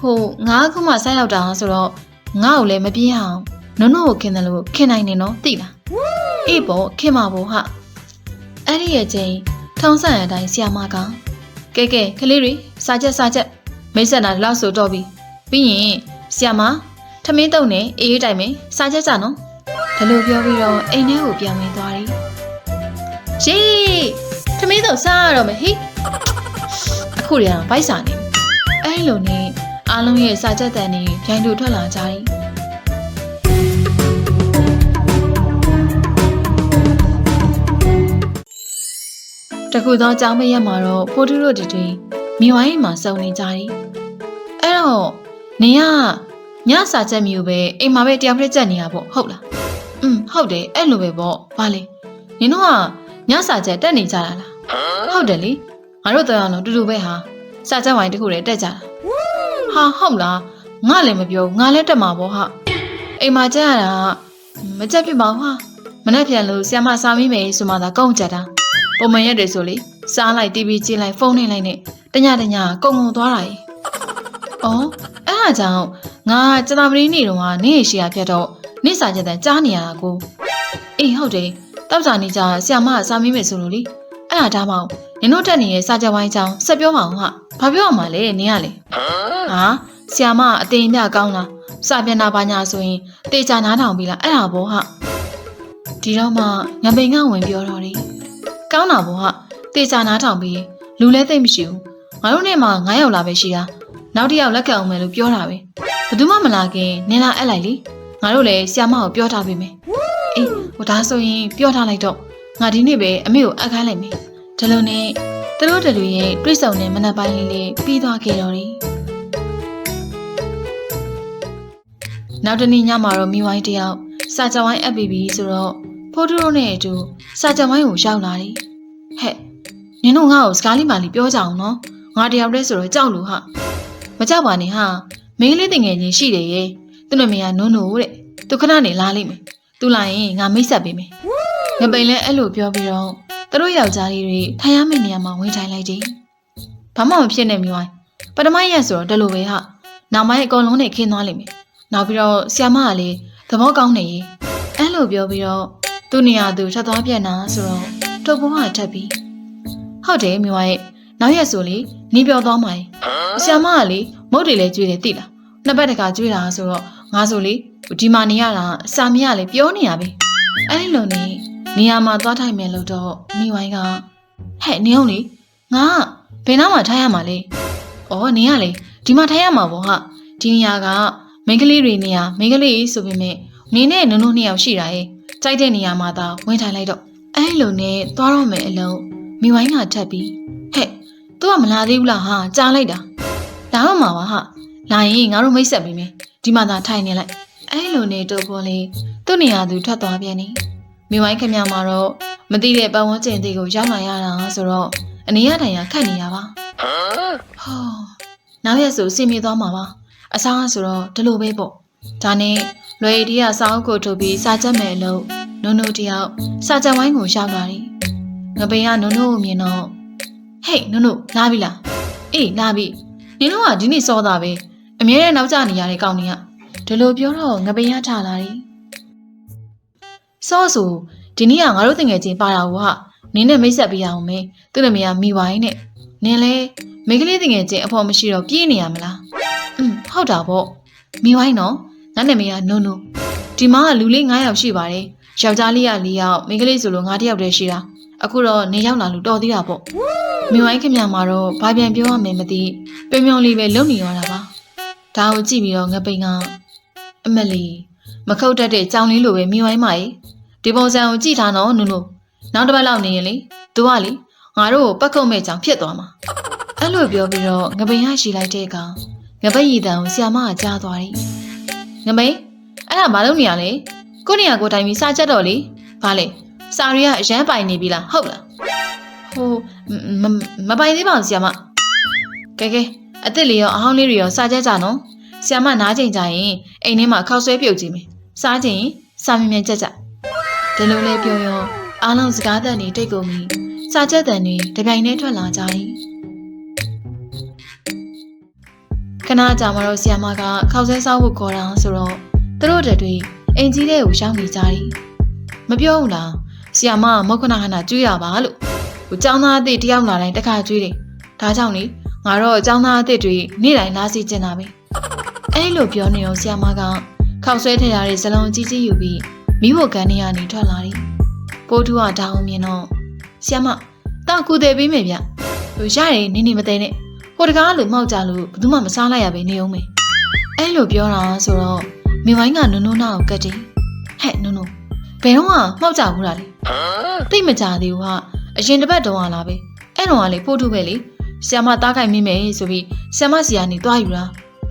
ဟိုငါအခုမှဆိုက်ရောက်တာဆိုတော့ငါ့ကိုလည်းမပြေးအောင်နုံနုံကိုခင်တယ်လို့ခင်နိုင်နေနော်သိလားအေးပေါ့ခင်ပါဘောဟာအဲ့ဒီရဲ့ချိန်ထုံးစံအတိုင်းဆီယာမကကဲကဲကလေးတွေစာချက်စာချက်မိတ်ဆက်တာဒီလောက်ဆိုတော့ပြီပြီးရင်ဆီယာမထမင်းတုံနဲ့အေးအေးတိုင်မယ်စာချက်ကြနော်ဒါလိုပြောပြီးတော့အိမ်ထဲကိုပြောင်းဝင်သွားတယ်ရှေးထမင်းတုံစားရတော့မယ်ဟိအခုတည်းကဘိုက်စာနေအဲ့လိုနဲ့ အားလုံးရဲ့စာချက်တန်တွေရိုင်းတူထွက်လာကြတယ်တခုသောအကြောင်းမရက်မှာတော့ဖိုးတူတို့တွေမိဝိုင်းမှာစုံနေကြတယ်အဲ့တော့နင်ကညစာချက်မျိုးပဲအိမ်မှာပဲတရားပြည့်ချက်နေရပေါ့ဟုတ်လားอืมဟုတ်တယ်အဲ့လိုပဲပေါ့ဘာလဲနင်တို့ကညစာချက်တက်နေကြတာလားဟုတ်တယ်လေငါတို့တော့အောင်လို့တူတူပဲဟာစာချက်ဝိုင်းတစ်ခုတည်းတက်ကြတာ ဟာဟုတ်လားငါလည်းမပြောငါလည်းတက်မှာပေါ့ဟာအိမ်မှာချက်ရတာကမချက်ဖြစ်ပါဘူးဟာမနေ့ပြန်လို့ဆီယမစားမိမယ်ဆိုမှသာကုန်ကြတာပုံမှန်ရက်တွေဆိုလေစားလိုက် TV ကြည့်လိုက်ဖုန်းနေလိုက်နဲ့တညတညကုံကုံသွားတာ ਈ အော်အဲ့ဒါကြောင့်ငါစတာမရီနေတော့ကနေရှိရဖြတ်တော့နေစာချက်တန်ကြားနေရတာကိုအေးဟုတ်တယ်တောက်ကြနေကြဆီယမကစားမိမယ်ဆိုလို့လေအဲ့ဒါဒါမှမဟုတ် နင်တို့တက်နေတဲ့စာချက်ဝိုင်းချောင်းဆက်ပြောပါအောင်ဟာဘာပြောရမှာလဲနင်ကလေဟာဆီယမကအတင်ပြကောင်းလားစာပြန်နာပါညာဆိုရင်တေချာနားထောင်ပြီလားအဲ့ဒါဘောဟာဒီတော့မှငပိန်ကဝင်ပြောတော့တယ်ကောင်းတာဘောဟာတေချာနားထောင်ပြီးလူလဲသိမ့်မရှိဘူးငါတို့နဲ့မှ9ယောက်လာပဲရှိတာနောက်တစ်ယောက်လက်ခံအောင်မယ်လို့ပြောတာပဲဘယ်သူမှမလာခင်နင်လာအပ်လိုက်လေငါတို့လည်းဆီယမကိုပြောထားပေးမယ်အေးဟိုဒါဆိုရင်ပြောထားလိုက်တော့ငါဒီနေ့ပဲအမေကိုအပ်ခိုင်းလိုက်မယ် ဒါလိုနဲ့သူတို့တလူရဲ့တွေးဆုံတဲ့မနက်ပိုင်းလေးလေးပြီးသွားခဲ့တော့တယ်နောက်တနေ့ညမှာတော့မိဝိုင်းတယောက်စာကြဝိုင်းအပ်ပြီးပြီဆိုတော့ဖိုးတူတို့နဲ့အတူစာကြဝိုင်းကိုရောက်လာတယ်ဟဲ့နင်တို့ငါ့ကိုစကားလေးမှလေးပြောကြအောင်နော်ငါတယောက်တည်းဆိုတော့ကြောက်လို့ဟာမကြောက်ပါနဲ့ဟာမင်းကလေးတငယ်ချင်းရှိတယ်ရေသူ့နာမည်ကနုံနိုတဲ့သူခဏနေလာလိမ့်မယ်သူလာရင်ငါမိတ်ဆက်ပေးမယ်ငပိန်လည်းအဲ့လိုပြောပြီးတော့ သူတို့ယောက်ျားလေးတွေထိုင်ရမယ့်နေရာမှာဝင်ထိုင်လိုက်တယ်ဘာမှမဖြစ်နဲ့မြွိုင်းပထမရက်ဆိုတော့ဒီလိုပဲဟာနောက်ပိုင်းအကုန်လုံးနဲ့ခင်းသွားလိမ့်မယ်နောက်ပြီးတော့ဆီယမကလည်းသဘောကောင်းနေရေအဲ့လိုပြောပြီးတော့သူ့နေရာသူထပ်သွားပြန်တာဆိုတော့ထုတ်ဖို့ဟာထပ်ပြီးဟုတ်တယ်မြွိုင်းနောက်ရက်ဆိုလေနေပြောသွားမှာဆ iam မကလေမုတ်တွေလည်းကျွေးတယ်သိလားနှစ်ပတ်တခါကျွေးတာဆိုတော့ငါဆိုလေဒီမှာနေရတာအစာမရလေပြောနေရပြီအဲ့လိုနေ နေရာမှာသွားထိုင်မယ်လို့တော့မိဝိုင်းကဟဲ့နေအောင်လေငါဘယ်နားမှာထိုင်ရမှာလဲဩနေရလေဒီမှာထိုင်ရမှာပေါ့ဟာဒီနေရာကမိန်းကလေးတွေနေရာမိန်းကလေးဆိုပေမဲ့နေနဲ့နုံနုံနှစ်ယောက်ရှိတာရဲ့ကြိုက်တဲ့နေရာမှာသာဝင်ထိုင်လိုက်တော့အဲ့လိုနဲ့သွားတော့မယ်အလုံးမိဝိုင်းကထပ်ပြီးဟဲ့ तू ကမလာသေးဘူးလားဟာကြားလိုက်တာလာတော့မှာပါဟာလာရင်ငါတို့မိတ်ဆက်ပေးမယ်ဒီမှာသာထိုင်နေလိုက်အဲ့လိုနေတော့ပေါ်လေသူ့နေရာသူထွက်သွားပြန်နေ မိဝိုင်းခမမှာတော့မသိတဲ့ပတ်ဝန်းကျင်တွေကိုရောက်လာရတာဆိုတော့အနေရထိုင်ရခတ်နေရပါဟောနောက်ရက်ဆိုစင်မြေသွားမှာပါအစားဆိုတော့ဒီလိုပဲပေါ့ဒါနဲ့လွယ်ရီတီးကစာအုပ်ကိုထုတ်ပြီးစာချက်မယ်လို့နုံနုံတယောက်စာချက်ဝိုင်းကိုရောက်လာတယ်ငပိန်ကနုံနုံကိုမြင်တော့ဟေးနုံနုံလာပြီလားအေးလာပြီနင်တို့ကဒီနေ့စောတာပဲအမြဲတမ်းနောက်ကျနေရတဲ့ကောင်တွေကဒီလိုပြောတော့ငပိန်ရထလာတယ် စောဆိုဒီနေ့ကငါတို့တငယ်ချင်းပါတာကနင်းနဲ့မိတ်ဆက်ပေးရအောင်မေသူ့နာမည်ကမိဝိုင်းနဲ့နင်လဲမိန်းကလေးတငယ်ချင်းအဖေမရှိတော့ပြေးနေရမလားอืมဟုတ်တာပေါ့မိဝိုင်းနော်ငါနာမည်ကနုံနုံဒီမှာကလူလေး9ယောက်ရှိပါတယ်ယောက်ျားလေးက4ယောက်မိန်းကလေးဆိုလို့9တယောက်တည်းရှိတာအခုတော့နေရောက်လာလို့တော်သေးတာပေါ့မိဝိုင်းခင်ဗျာမှာတော့ဘာပြန်ပြောရမယ်မသိပင်မြောင်လေးပဲလုံနေရတာပါဒါကိုကြည့်ပြီးတော့ငပိန်ကအမလီမခုတ်တတ်တဲ့ကြောင်လေးလိုပဲမိဝိုင်းမကြီး ဒီပုံစံကိုကြည့်ထားတော့နုနုနောက်တစ်ပတ်လောက်နေရင်လေသူကလေငါတို့ကိုပတ်ခုတ်မဲ့ကြောင်ဖြစ်သွားမှာအဲ့လိုပြောပြီးတော့ငပိန်ရရှိလိုက်တဲ့ကောင်ငပိန်ရည်တန်ကိုဆီယာမကကြားသွားတယ်ငပိန်အဲ့ဒါဘာလုပ်နေရလဲကိုနေရကိုတိုင်ပြီးစာချက်တော့လေဘာလဲစာရီကအရန်ပိုင်နေပြီလားဟုတ်လားဟိုမမမပိုင်သေးပါဘူးဆီယမကဲကဲအစ်စ်လေးရောအဟောင်းလေးတွေရောစားကြကြနော်ဆီယမနားချိန်ကြရင်အိမ်ထဲမှာခောက်ဆွဲပြုတ်ကြည့်မယ်စားချိန်စားမြင်မြင်ကြက်ကြ ဒီလိုလေးပြောရောအားလုံးစကားတန်တွေတိတ်ကုန်ပြီစားချက်တန်တွေတပြိုင်တည်းထွက်လာကြတယ်ကခဏကြာမှတော့ဆီယမကခောက်ဆဲစားဖို့ခေါ်တာဆိုတော့သူတို့တတွေအင်ကြီးတဲ့ကိုရှောင်းနေကြတယ်မပြောဘူးလားဆီယမကမုတ်ခဏခဏကျွေးရပါလို့ဟိုចောင်းသားအစ်စ်တယောက်လာတိုင်းတစ်ခါကျွေးတယ်ဒါကြောင့်လေငါတော့ចောင်းသားအစ်စ်တွေနေ့တိုင်းလာစီကျင်တာပဲအဲ့လိုပြောနေတော့ဆီယမကခောက်ဆွဲထည့်ရတဲ့ဇလုံးကြီးကြီးယူပြီး မိဖို့ကန်နေရနေထွက်လာတယ်ပိုးထူးကဒါအောင်မြင်တော့ဆီယမတောက်ကူတယ်ပေးမယ်ဗျဟိုရတယ်နေနေမသိနဲ့ဟိုတကားလို့မှောက်ကြလို့ဘယ်သူမှမစားလိုက်ရပဲနေအောင်မေအဲ့လိုပြောတာဆိုတော့မိဝိုင်းကနုံနုံနာကိုကတ်တယ်ဟဲ့နုံနုံဘယ်တော့မှမှောက်ကြဘူးလားလေသိမကြသေးဘူးဟာအရင်တစ်ပတ်တုန်းကလာပဲအဲ့တော့ကလေပို့ထုပဲလေဆီယမတားခိုင်မိမယ်ဆိုပြီးဆီယမစီကနေတွားယူတာ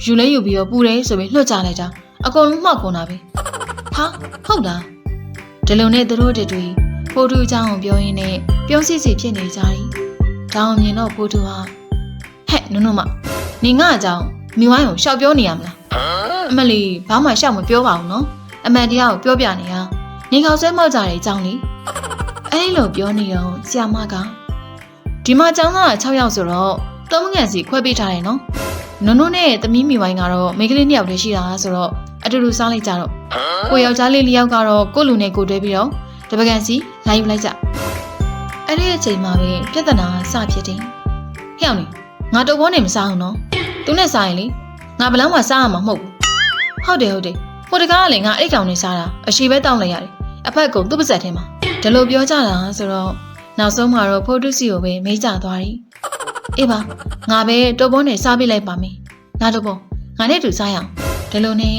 ယူလဲယူပြီးတော့ပူတယ်ဆိုပြီးလွှတ်ကြလိုက်တာ အကုန်လုံးမှောက်ကုန်တာပဲဟာဟုတ်လားဒီလိုနဲ့သူတို့တွေတွေပို့ထုအကြောင်းကိုပြောရင်းနဲ့ပြုံးစီစီဖြစ်နေကြတယ်ဒါအောင်မြင်တော့ပို့ထုဟာဟဲ့နုံနုံမနေငါအကြောင်းမိဝိုင်းကိုရှောက်ပြောနေရမလားအမလီဘာမှရှောက်မပြောပါဘူးနော်အမှန်တရားကိုပြောပြနေတာနေခေါက်ဆွဲမောက်ကြတဲ့အကြောင်းလေအဲ့လိုပြောနေတော့ဆရာမကဒီမှာကျောင်းသားက6ယောက်ဆိုတော့သုံးငန်စီခွဲပေးထားတယ်နော်နုံနုံနဲ့သမီးမိဝိုင်းကတော့မိန်းကလေးနှစ်ယောက်တည်းရှိတာဆိုတော့ အတူတူစားလိုက်ကြတော့ကိုယောက်ျားလေးလေးယောက်ကတော့ကိုလူနဲ့ကိုတွဲပြီးတော့တပကံစီလာယူလိုက်ကြအဲ့ဒီအချိန်မှာပဲပြဿနာစဖြစ်တယ်ဟဲ့အောင်လေငါတော့ဘောနေမစားအောင်နော်သူနဲ့စားရင်လေငါဘလောက်မှစားရမှာမဟုတ်ဘူးဟုတ်တယ်ဟုတ်တယ်ဟိုတကားကလည်းငါအဲ့ကောင်နဲ့စားတာအရှိပဲတောင်းလိုက်ရတယ်အဖက်ကောင်သူ့ပါဇက်ထဲမှာဒီလိုပြောကြတာဆိုတော့နောက်ဆုံးမှာတော့ဖိုတုစီကိုပဲမေးကြသွားတယ်အေးပါငါပဲတော့ဘောနဲ့စားပြလိုက်ပါမယ်နောက်တော့ဘောငါနဲ့တူစားရအောင်ဒီလိုနဲ့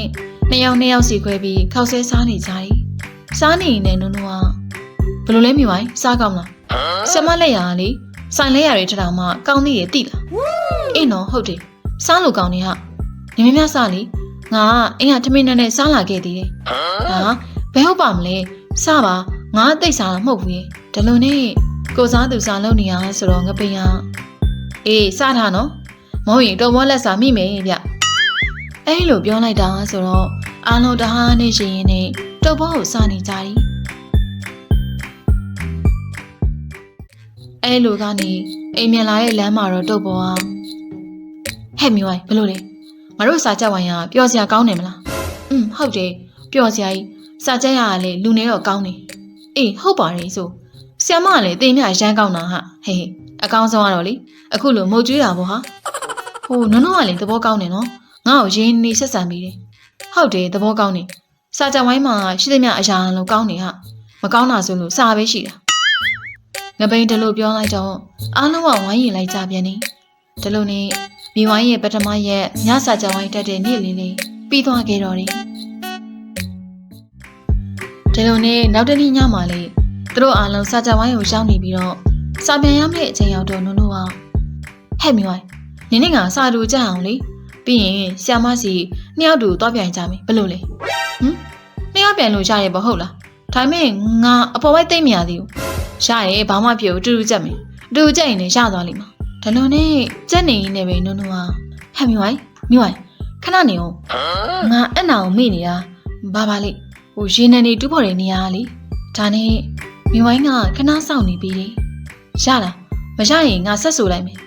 နှစ်ယောက်နှစ်ယောက်စီခွဲပြီးခောက်ဆဲစားနေကြတယ်စားနေရင်လည်းနုံနုံကဘယ်လိုလဲမိဝိုင်းစားကောင်းလားဆမလက်ရလေဆိုင်လဲရတွေထထောင်မှကောင်းသေးရဲ့တိလားအေးနော်ဟုတ်တယ်စားလို့ကောင်းနေဟာနေမများစားလေငါကအင်းကထမင်းနဲ့နဲ့စားလာခဲ့သေးတယ်ဟာဘယ်ဟုတ်ပါမလဲစားပါငါအသိစားတာမဟုတ်ဘူးရေဒီလိုနဲ့ကိုစားသူစားလုပ်နေရဆိုတော့ငပိန်ဟာအေးစားထားနော်မဟုတ်ရင်တော်မောလက်စားမိမယ်ဗျအဲ့လိုပြောလိုက်တာဆိုတော့ အာလုံးတဟားနဲ့ရှင်ရင်နဲ့တုပ်ဘောကိုစားနေကြတယ်အဲ့လိုကနေအိမ်မြန်လာတဲ့လမ်းမှာတော့တုပ်ဘောဟာဟဲ့မိဝိုင်းဘယ်လိုလဲငါတို့စာချက်ဝိုင်းကပျော်စရာကောင်းတယ်မလားอืมဟုတ်တယ်ပျော်စရာကြီးစာချက်ရကလည်းလူနေတော့ကောင်းတယ်အေးဟုတ်ပါတယ်ဆိုဆ iam မကလည်းတင်မြရမ်းကောင်းတာဟာဟေးဟေးအကောင်းဆုံးကတော့လေအခုလိုမုတ်ကျွေးတာပေါ့ဟာဟိုနုံနုံကလည်းသဘောကောင်းတယ်နော်ငါ့ကိုရင်းနေဆက်ဆံပြီးတယ် ဟုတ်တယ်သဘောကောင်းတယ်စာချက်ဝိုင်းမှာရှိသမျှအရာလုံးကောင်းနေဟာမကောင်းတာဆိုလို့စာပဲရှိတာငပိန်တလို့ပြောလိုက်တော့အားလုံးကဝိုင်းရင်လိုက်ကြပြန်နေဒီလိုနဲ့မိဝိုင်းရဲ့ပထမရက်ညစာကြဝိုင်းတက်တဲ့နေ့လေးလေးပြီးသွားခဲ့တော့တယ်။ဒီလိုနဲ့နောက်တစ်နေ့ညမှာလေသူတို့အားလုံးစာကြဝိုင်းကိုရောက်နေပြီးတော့စာပြန်ရမယ့်အချိန်ရောက်တော့နုံနုံအောင်ဟဲ့မိဝိုင်းနင်းနေကစာတူကြအောင်လေ ပြီးရင်ဆ iam မစီနှစ်ယောက်တူတော့ပြန်ကြမယ်ဘယ်လိုလဲဟမ်နှစ်ယောက်ပြန်လို့ရရဲ့မဟုတ်လားဒါပေမဲ့ငါအပေါ်ဘက်သိမ့်မရသေးဘူးရရဲ့ဘာမှပြောအတူတူကြက်မယ်အတူတူကြက်ရင်လည်းရသွားလိမ့်မယ်ဒါလို့နဲ့ကြက်နေရင်းနဲ့ပဲနုံနုံဟာဟဲ့မြဝိုင်းမြဝိုင်းခဏနေအောင်ငါအဲ့နာကိုမေ့နေတာဘာပါလိဟိုရေနံနေတူးဖို့တဲ့နေရာကလေဒါနဲ့မြဝိုင်းကခဏစောင့်နေပြီလေရလားမရရင်ငါဆက်ဆူလိုက်မယ်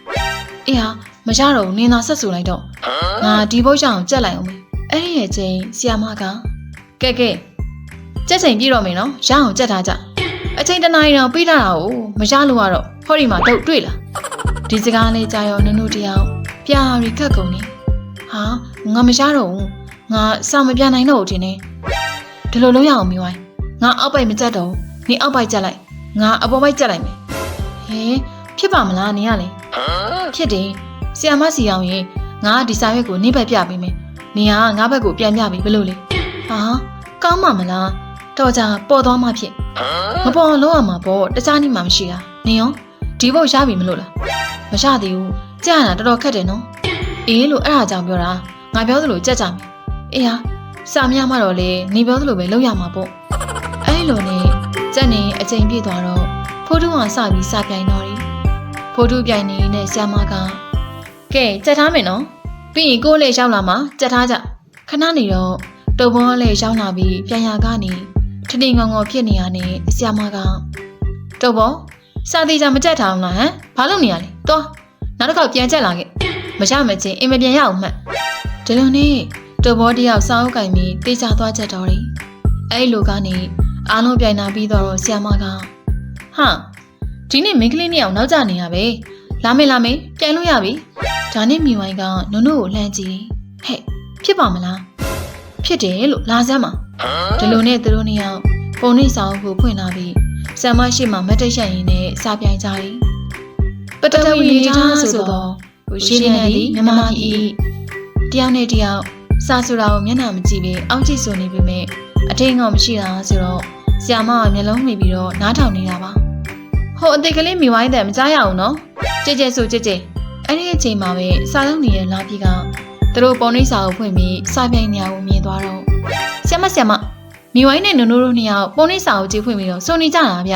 အေးဟာ မရတော့ဘူးနင်သာဆက်ဆူလိုက်တော့ငါဒီဘုတ်ချောင်ကြက်လိုက်အောင်မယ်အဲ့ဒီရဲ့ချင်းဆီယာမကကဲကဲကြက်ချိန်ပြည့်တော့မယ်နော်ရအောင်ကြက်ထားကြအချိန်တစ်နာရီတော့ပြီးတာတာကိုမရလို့ကတော့ဟောဒီမှာတော့တွေ့လားဒီစကားလေးကြာရောနုံနုံတယောက်ပြာရီခတ်ကုန်နေဟာငါမရတော့ဘူးငါစာမပြနိုင်တော့ဘူးထင်တယ်ဒီလိုလုံးရအောင်မဝိုင်းငါအောက်ပိုက်မကြက်တော့ဘူးနေအောက်ပိုက်ကြက်လိုက်ငါအပေါ်ပိုက်ကြက်လိုက်မယ်ဟဲဖြစ်ပါမလားနေရလေဖြစ်တယ် ဆီယာမစီအောင်ရင်ငါဒီစာရွက်ကိုနေဘက်ပြပေးမယ်နေကငါဘက်ကိုပြန်ပြပြီဘယ်လိုလဲဟာကောင်းမှာမလားတော်ကြပေါ်သွားမှဖြစ်မပေါ်လုံးရမှာပေါ့တခြားနည်းမှမရှိတာနေရောဒီဘုတ်ရပြီမလို့လားမရသေးဘူးကြက်ရတာတော်တော်ခက်တယ်နော်အေးလို့အဲ့ဒါကြောင့်ပြောတာငါပြောသလိုကြက်ကြမယ်အေးဟာစာမရမှတော့လေနေပြောသလိုပဲလုပ်ရမှာပေါ့အဲ့လိုနဲ့ကြက်နေအချိန်ပြည့်သွားတော့ဖိုးတူးကစပြီးစာပြိုင်တော့တယ်ဖိုးတူးပြိုင်နေနဲ့ဆ iam က ကဲကြက်ထားမယ်နော်ပြီးရင်ကိုယ်လည်းရောက်လာမှကြက်ထားကြခဏနေတော့တုပ်ဘောလည်းရောက်လာပြီးပြန်ရကနေထထင်ငုံငုံဖြစ်နေရနဲ့ဆ iam ကတုပ်ဘောစာသေးကြမကြက်ထားအောင်လားဟမ်ဘာလုပ်နေရလဲသွားနောက်တစ်ခေါက်ပြန်ကြက်လာခဲ့မရမချင်းအင်မပြန်ရအောင်မှတ်ဒီလိုနဲ့တော်ဘောတယောက်စာအုပ်ကင်ပြီးတေချာသွားချက်တော်တယ်အဲ့လိုကနေအားလုံးပြိုင်နာပြီးတော့ဆီယမကဟာဒီနေ့မိန်းကလေးနှစ်ယောက်နောက်ကျနေရပဲလာမေးလာမေးပြိုင်လို့ရပြီ ဒါနဲ့မိဝိုင်းကနုံနုကိုလှမ်းကြည့်ဟဲ့ဖြစ်ပါမလားဖြစ်တယ်လို့လာစမ်းပါဒီလိုနဲ့သူတို့နှစ်ယောက်ပုံနှိပ်စာအုပ်ကိုဖွင့်လာပြီးဆမ်မရှိမှမတ်တရှက်ရင်းနဲ့စာပြိုင်ကြတယ်ပတဝီနေသားဆိုတော့ရှင်းနေသည်မြမကြီးတယောက်နဲ့တယောက်စာဆိုတာကိုမျက်နှာမကြည့်ပဲအောက်ကြည့်ဆိုနေပြီမဲ့အထိန်ကောင်မရှိတာဆိုတော့ဆရာမကမျက်လုံးမှီပြီးတော့နားထောင်နေတာပါဟိုအသေးကလေးမိဝိုင်းတယ်မကြားရအောင်နော်ကြဲကြဲဆိုကြဲကြဲ အဲ့ဒီအချိန်မှာပဲစာလုံးနေတဲ့လာပြီကသူတို့ပုံနှိပ်စာကိုဖွင့်ပြီးစာပြိုင်နေရကိုမြင်သွားတော့ဆရာမဆရာမမိဝိုင်းနဲ့နုံနိုးတို့နှစ်ယောက်ပုံနှိပ်စာကိုကြည့်ဖွင့်ပြီးတော့စုံနေကြတာဗျ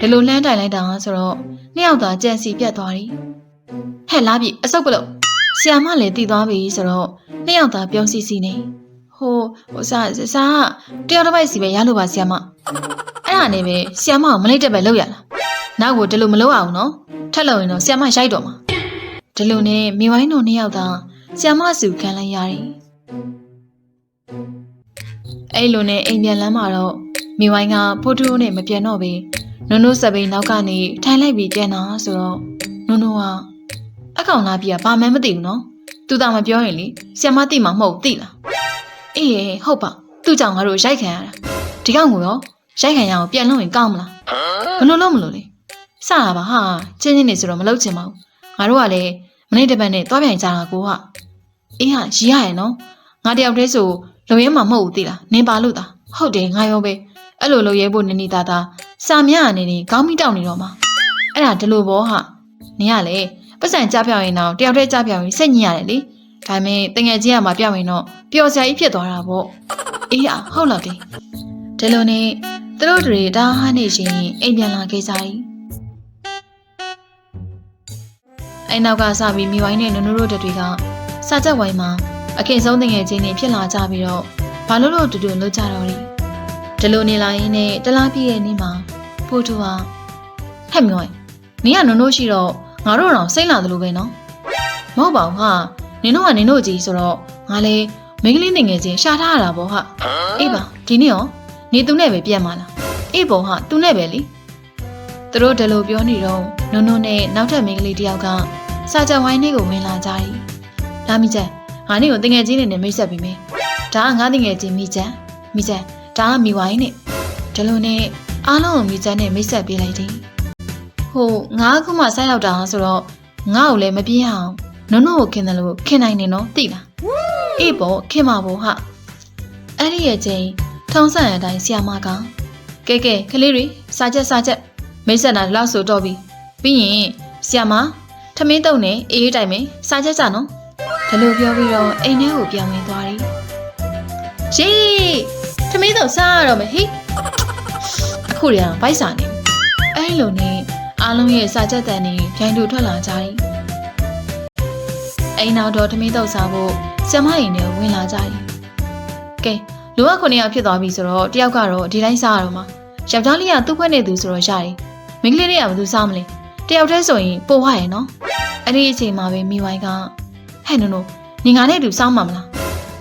ဒီလိုလှမ်းတိုင်လိုက်တာဆိုတော့နှစ်ယောက်သာကြံစီပြတ်သွားတယ်ဟဲ့လာပြီအစုပ်ပလို့ဆရာမလည်းတည်သွားပြီဆိုတော့နှစ်ယောက်သာပြုံးစီစီနေဟိုဟိုစာစာတယောက်တစ်ပိုက်စီပဲရလို့ပါဆရာမအဲ့ဒါနဲ့ပဲဆရာမကိုမလိုက်တက်ပဲလောက်ရလားနောက်ကိုဒီလိုမလုပ်အောင်နော်ထက်လို့ရင်တော့ဆရာမရိုက်တော့မှာ ဒီလိုနဲ့မိဝိုင်းတို့နှစ်ယောက်သာဆရာမစုခံလိုက်ရတယ်အဲ့လိုနဲ့အိမ်ပြန်လမ်းမှာတော့မိဝိုင်းကဖိုးတူနဲ့မပြန်တော့ပဲနုံနုဆက်ပိန်နောက်ကနေထိုင်လိုက်ပြီးပြန်လာဆိုတော့နုံနုကအကောင်လာပြီးကဘာမှမသိဘူးနော်သူတောင်မပြောရင်လေဆရာမသိမှာမဟုတ်သိလားအေးဟုတ်ပါသူ့ကြောင့်ငါတို့ရိုက်ခံရတာဒီကောင်ကိုရောရိုက်ခံရအောင်ပြန်လို့ရင်ကောင်းမလားဘလို့လို့မလို့လေစတာပါဟာချင်းချင်းနေဆိုတော့မလုပ်ချင်ပါဘူးငါတို့ကလည်း မနေ့တပတ်နဲ့တွားပြိုင်ကြတာကိုကအေးဟာရီးရရဲ့နော်ငါတယောက်တည်းဆိုလုံရဲမှာမဟုတ်ဘူးသိလားနင်ပါလို့တာဟုတ်တယ်ငါရောပဲအဲ့လိုလုံရဲဖို့နေနေသားသားစာမြအနေနဲ့ခေါင်းမိတောက်နေတော့မှာအဲ့ဒါဒီလိုဘောဟာနင်ကလေပတ်စံကြပြောင်းရင်တော့တယောက်တည်းကြပြောင်းရင်စိတ်ညစ်ရတယ်လေဒါပေမဲ့တငယ်ချင်းကမှပြောင်းရင်တော့ပျော်စရာကြီးဖြစ်သွားတာပေါ့အေးဟာဟုတ်လားတယ်ဒီလိုနဲ့သူတို့တွေဒါဟာနေချင်းအိမ်ပြန်လာခဲ့ကြ၏ အဲ့နောက်ကစပြီးမိဝိုင်းနဲ့နုံနုတို့တွေကစာချက်ဝိုင်းမှာအခင်ဆုံးတငယ်ချင်းတွေဖြစ်လာကြပြီးတော့ဘာလို့လို့တူတူလုပ်ကြတော့လဲဒီလိုနေလာရင်းနဲ့တလားပြည့်ရဲ့နေ့မှာဖိုးတူဟာဟဲ့မြောနင်ကနုံနုရှိတော့ငါတို့တော့စိတ်လာသလိုပဲနော်မဟုတ်ပါဘူးဟာနင်တို့ကနင်တို့ကြီးဆိုတော့ငါလေမိန်းကလေးငယ်ချင်းရှာထားရတာပေါ့ဟာအေးပါဒီနေ့ရောနေသူနဲ့ပဲပြန်มาလားအေးပေါ့ဟာသူနဲ့ပဲလीသူတို့တယ်လို့ပြောနေတော့နုံနုံနဲ့နောက်ထပ်မိန်းကလေးတယောက်က စာကြဝိုင်းလေးကိုဝင်လာကြ၏လာမိချက်ငါနေကိုတငယ်ချင်းနေနဲ့မိတ်ဆက်ပြီးမယ်ဒါကငါတငယ်ချင်းမိချက်မိချက်ဒါကမိဝိုင်းနဲ့ဒီလိုနဲ့အားလုံးကိုမိချက်နဲ့မိတ်ဆက်ပေးလိုက်တယ်ဟိုငါအခုမှဆိုက်ရောက်တာဆိုတော့ငါ့ကိုလည်းမပြေးအောင်နုံနုံကိုခင်တယ်လို့ခင်နိုင်နေနော်သိလားအေးပေါ့ခင်ပါဘောဟာအဲ့ဒီရဲ့ချင်းထုံးစံအတိုင်းဆီယာမကကဲကဲကလေးတွေစာချက်စာချက်မိတ်ဆက်တာဒီလောက်ဆိုတော့ပြီပြီးရင်ဆီယာမ ထမင်းတုံနဲ့အေးအေးတိုင်မယ်စာချက်ကြနော်ဒါလိုပြောပြီးတော့အိမ်ထဲကိုပြောင်းဝင်သွားတယ်ရှေးထမင်းတုံစားရတော့မယ်ဟိအခုတည်းကဘိုက်စာနေအဲ့လိုနဲ့အားလုံးရဲ့စာချက်တန်တွေဖြိုင်းတူထွက်လာကြတယ်အိမ်နောက်တော့ထမင်းတုံစားဖို့ဆမရင်တွေဝင်လာကြတယ်ကဲလူကခုနှစ်ယောက်ဖြစ်သွားပြီဆိုတော့တယောက်ကတော့ဒီတိုင်းစားရတော့မှာယောက်ျားလေးကသူ့ခွက်နေသူဆိုတော့ရတယ်မိန်းကလေးတွေကဘယ်သူစားမလဲ တယောက်တည်းဆိုရင်ပို့ရရဲ့နော်အဲ့ဒီအချိန်မှာပဲမိဝိုင်းကဟဲ့နုံနုံနေငါနဲ့အတူစားမှာမလား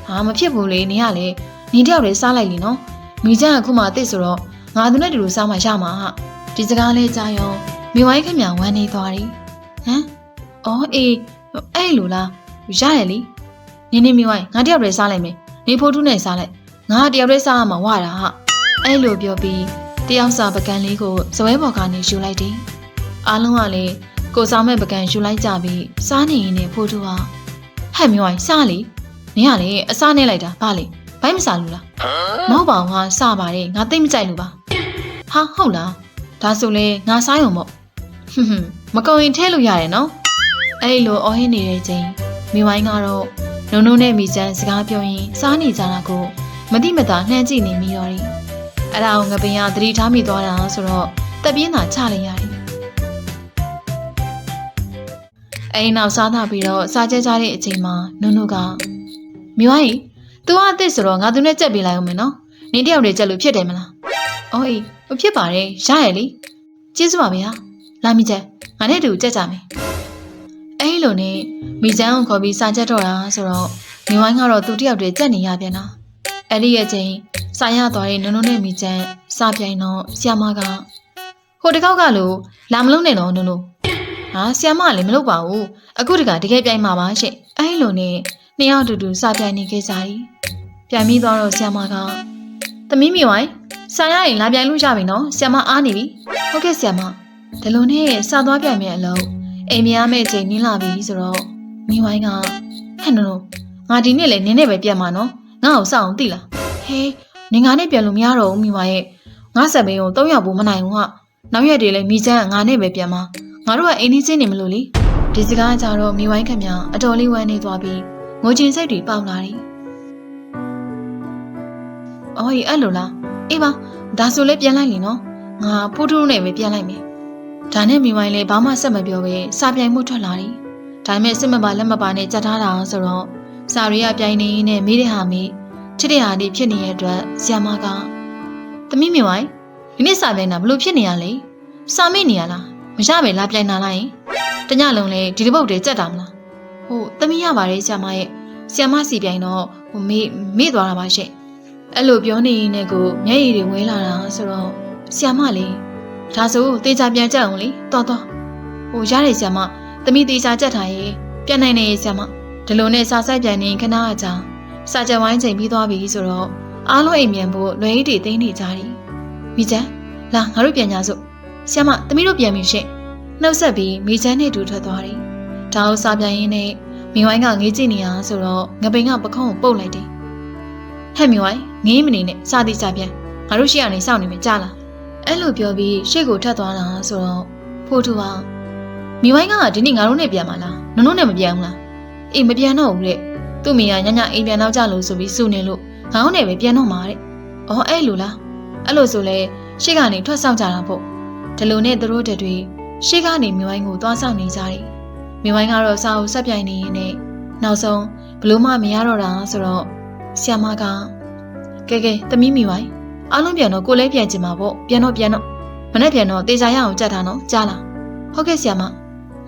ဟာမဖြစ်ဘူးလေနေရလေနေတယောက်တည်းစားလိုက်လीနော်မိချမ်းကခုမှအစ်စ်ဆိုတော့ငါသူနဲ့တူတူစားမှရမှာဟာဒီစကားလေးကြားရောမိဝိုင်းခင်မြန်ဝမ်းနေသွားတယ်ဟမ်အော်အေးအဲ့လိုလားရရလေနေနေမိဝိုင်းငါတယောက်တည်းစားလိုက်မယ်နေဖိုးထုနဲ့စားလိုက်ငါတယောက်တည်းစားရမှာဝတာဟာအဲ့လိုပြောပြီးတယောက်စာပကံလေးကိုဇပွဲပေါ်ကနေယူလိုက်တယ် အားလုံးကလည်းကိုစားမဲ့ပကံယူလိုက်ကြပြီးစားနေရင်နဲ့ဖိုးထုဟာဟဲ့မျိုးဝိုင်းစားလေနင်ကလေအစားနဲ့လိုက်တာဘာလေဘိုက်မစားလို့လားမဟုတ်ပါဘူးဟာစားပါတယ်ငါသိမ့်မကြိုက်လို့ပါဟာဟုတ်လားဒါဆိုလေငါစားရုံပေါ့ဟွန်းဟွန်းမကုံရင်ထဲလို့ရတယ်နော်အဲ့လိုအော်ဟင်းနေတဲ့ချိန်မိဝိုင်းကတော့နုံနုံနဲ့မိချမ်းစကားပြောရင်စားနေကြတာကိုမတိမတာနှမ်းကြည့်နေမိတော့တယ်အဲ့ဒါကိုငပင်ကသတိထားမိသွားတာဆိုတော့တက်ပြင်းသာချလိုက်ရတယ် အိမ်နောက်စားသားပြီးတော့စားကြကြတဲ့အချိန်မှာနုံနုကမိဝိုင်း तू ကအစ်စ်ဆိုတော့ငါသူနဲ့ကြက်ပေးလိုက်အောင်မယ်နော်နင်တယောက်တည်းကြက်လို့ဖြစ်တယ်မလားအော်အေးမဖြစ်ပါနဲ့ရရလေကျေးဇူးပါဗျာလာမိချက်ငါနဲ့တူကြက်ကြမယ်အဲ့လိုနဲ့မိချမ်းကိုခေါ်ပြီးစာချက်တော့တာဆိုတော့မိဝိုင်းကတော့သူတယောက်တည်းကြက်နေရပြန်တာအဲ့ဒီရဲ့ချင်းစာရသွားတဲ့နုံနုံနဲ့မိချမ်းစာပြိုင်တော့ဆီယမကဟိုတစ်ခေါက်ကလို့လာမလုံးနဲ့တော့နုံနုံ ဟာဆ iam မလည်းမလုပ်ပါဘူးအခုတကတကယ်ပြိုင်မှာပါရှင့်အဲ့လိုနဲ့နှစ်ယောက်တူတူစပြိုင်နေခဲ့ကြသည်ပြိုင်ပြီးတော့ဆ iam မကသမီးမိဝိုင်းဆာရရင်လာပြိုင်လို့ရပြီနော်ဆ iam မအားနေပြီဟုတ်ကဲ့ဆ iam မဒီလိုနဲ့စသွားပြိုင်မယ်အလုံးအိမ်မရမယ့်အချိန်နင်းလာပြီဆိုတော့မိဝိုင်းကဟဲ့နော်ငါဒီနေ့လည်းနင်းနဲ့ပဲပြန်မှာနော်ငါ့ကိုစောင့်သိလားဟေးနင်ငါနဲ့ပြန်လို့မရတော့ဘူးမိမရဲ့ငါဆက်မင်းကို300ဘူးမနိုင်ဘူးဟာနောက်ရက်တွေလည်းမိချမ်းငါနဲ့ပဲပြန်မှာ ငါတို့ကအိမ်ကြီးချင်းနေမလို့လေဒီစကားကြတော့မိဝိုင်းခင်ဗျာအတော်လေးဝမ်းနေသွားပြီးငိုချင်စိတ်တွေပေါက်လာတယ်အော်ကြီးအဲ့လိုလားအေးပါဒါဆိုလည်းပြန်လိုက်လीနော်ငါဖိုးထိုးနဲ့ပဲပြန်လိုက်မယ်ဒါနဲ့မိမိုင်းလည်းဘာမှဆက်မပြောပဲစာပြိုင်မှုထွက်လာတယ်။ဒါပေမဲ့စစ်မပါလက်မပါနဲ့ကြက်ထားတာဆိုတော့စာရီကပြိုင်နေနဲ့မိတဲ့ဟာမိချစ်တဲ့ဟာလေးဖြစ်နေတဲ့အတွက်ဆီယမကသမီးမိမိုင်းဒီနေ့စာပြိုင်တာဘလို့ဖြစ်နေရလဲ။စာမေ့နေရလား။ မရပဲလာပြိုင်တာလားယင်။တညလုံးလေဒီတစ်ပုတ်တည်းကြက်တာမလား။ဟုတ်သမီးရပါတယ်ဆီယမရဲ့ဆီယမစီပြိုင်တော့ဟိုမေ့မေ့သွားတာပါရှင့်။အဲ့လိုပြောနေရင်လည်းကိုမျက်ရည်တွေဝဲလာတာဆိုတော့ဆီယမလေးဒါဆိုတေချာပြန်ကြက်အောင်လေတော်တော်ဟိုရတယ်ဆရာမသမီးတေချာကြက်ထားရေပြန်နိုင်နေရေဆရာမဒီလိုနဲ့စာဆိုင်ပြန်နေခဏအကြာစာကြက်ဝိုင်းချိန်ပြီးသွားပြီဆိုတော့အားလုံးအိမ်မြန်ဖို့လွယ်ရည်တွေတင်းနေကြတယ်မိချမ်းလာငါတို့ပြန်ကြစို့ ဆရာမသမီးတို့ပြန်ပြီရှင့်နှုတ်ဆက်ပြီးမိချမ်းနဲ့တူထွက်သွားတယ်ဒါအောင်စာပြန်ရင်းနဲ့မိဝိုင်းကငေးကြည့်နေရဆိုတော့ငပိန်ကပခုံးကိုပုတ်လိုက်တယ်ဟဲ့မိဝိုင်းငေးမနေနဲ့စာတိစာပြန်ငါတို့ရှေ့ကနေစောင့်နေမယ်ကြားလားအဲ့လိုပြောပြီးရှေ့ကိုထပ်သွားတာဆိုတော့ဖိုးသူကမိဝိုင်းကဒီနေ့ငါတို့နဲ့ပြန်မလားနုံနုံနဲ့မပြန်ဘူးလားအေးမပြန်တော့ဘူးတဲ့သူ့မိကညညအိမ်ပြန်တော့ကြလို့ဆိုပြီးစုနေလို့ငါတို့နဲ့ပဲပြန်တော့မှာတဲ့အော်အဲ့လိုလားအဲ့လိုဆိုလဲရှေ့ကနေထွက်ဆောင်ကြတာပေါ့ ဒီလိုနဲ့သူတို့တတွေရှေ့ကနေမိဝိုင်းကိုသွားဆောင်နေကြတယ်မိဝိုင်းကတော့စာအုပ်ဆက်ပြိုင်နေရင်နဲ့နောက်ဆုံးဘလို့မှမရတော့တာဆိုတော့ဆီယမကကဲကဲသမီးမိဝိုင်းအားလုံးပြန်တော့ကိုလည်းပြန်ချင်မှာပေါ့ပြန်တော့ပြန်တော့မနေ့ပြန်တော့တေချာရအောင်ကြက်ထားနော်ကြားလားဟုတ်ကဲ့ဆရာမ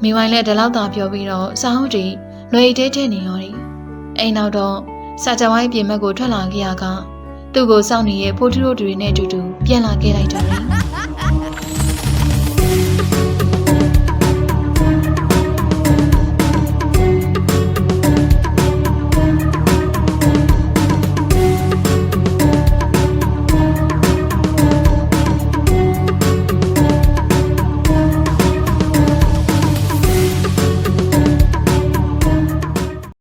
မိဝိုင်းလည်းဒီလောက်သာပြောပြီးတော့စာဟုတ်တီလွယ်တဲတဲနေရောတယ်အိမ်နောက်တော့စာကြဝိုင်းပြင်ဘက်ကိုထွက်လာခဲ့ရကသူ့ကိုစောင့်နေတဲ့ဖိုးထူးတို့တွေနဲ့အတူတူပြန်လာခဲ့လိုက်တယ်